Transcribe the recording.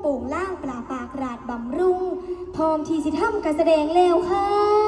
โป่งล่างปลาปากราดบำรุง พร้อมที่สิทำการแสดงแล้วค่ะ